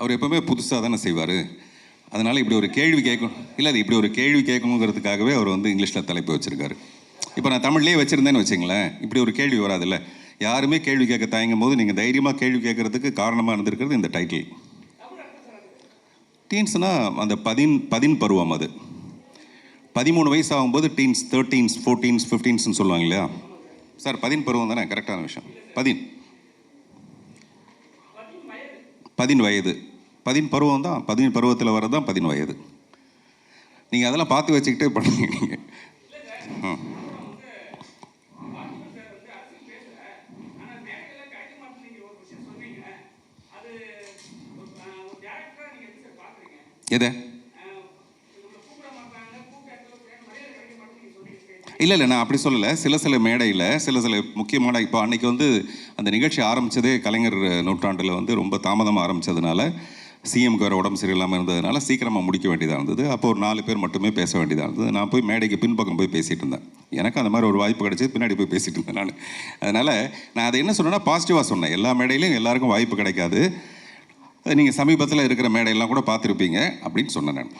அவர் எப்பவுமே புதுசாக தானே செய்வார். அதனால் இப்படி ஒரு கேள்வி கேட்கணும் இல்லை அது இப்படி ஒரு கேள்வி கேட்கணுங்கிறதுக்காகவே அவர் வந்து இங்கிலீஷில் தலைப்பு வச்சுருக்காரு. இப்போ நான் தமிழ்லேயே வச்சுருந்தேன்னு வச்சுங்களேன் இப்படி ஒரு கேள்வி வராதுல்ல. யாருமே கேள்வி கேட்க தயங்கும் போது நீங்கள் தைரியமாக கேள்வி கேட்கறதுக்கு காரணமாக இருந்திருக்கிறது இந்த டைட்டில் டீன்ஸ்னால் அந்த பதின் பதின் பருவம் அது. பதிமூணு வயசு ஆகும்போது டீன்ஸ் தேர்ட்டீன்ஸ் ஃபோர்டீன்ஸ் ஃபிஃப்டீன்ஸ்னு சொல்லுவாங்க இல்லையா? சார் பதின் பருவம் தானே கரெக்டான விஷயம். பதின். பதின் வயது. பதின் பருவம் தான் பதின் பருவத்தில் வர்றது தான் பதின் வயது. நீங்கள் அதெல்லாம் பார்த்து வச்சுக்கிட்டே பண்ணுங்க ம். எதை? இல்லை இல்லை நான் அப்படி சொல்லலை. சில சில மேடையில் சில சில முக்கியமான இப்போ அன்றைக்கி வந்து அந்த நிகழ்ச்சி ஆரம்பித்ததே கலைஞர் நூற்றாண்டில் வந்து ரொம்ப தாமதமாக ஆரம்பித்ததுனால சிஎம்க்கு வேறு உடம்பு சரியில்லாமல் இருந்ததுனால சீக்கிரமாக முடிக்க வேண்டியதாக இருந்தது. அப்போ ஒரு நாலு பேர் மட்டுமே பேச வேண்டியதாக இருந்தது. நான் போய் மேடைக்கு பின்பக்கம் போய் பேசிகிட்டு இருந்தேன். எனக்கு அந்த மாதிரி ஒரு வாய்ப்பு கிடைச்சது. பின்னாடி போய் பேசிகிட்டு இருந்தேன் நான். அதனால் நான் அதை என்ன சொன்னேன்னா பாசிட்டிவாக சொன்னேன். எல்லா மேடையிலையும் எல்லாருக்கும் வாய்ப்பு கிடைக்காது. நீங்கள் சமீபத்தில் இருக்கிற மேடையெல்லாம் கூட பார்த்துருப்பீங்க அப்படின்னு சொன்னேன் நான்.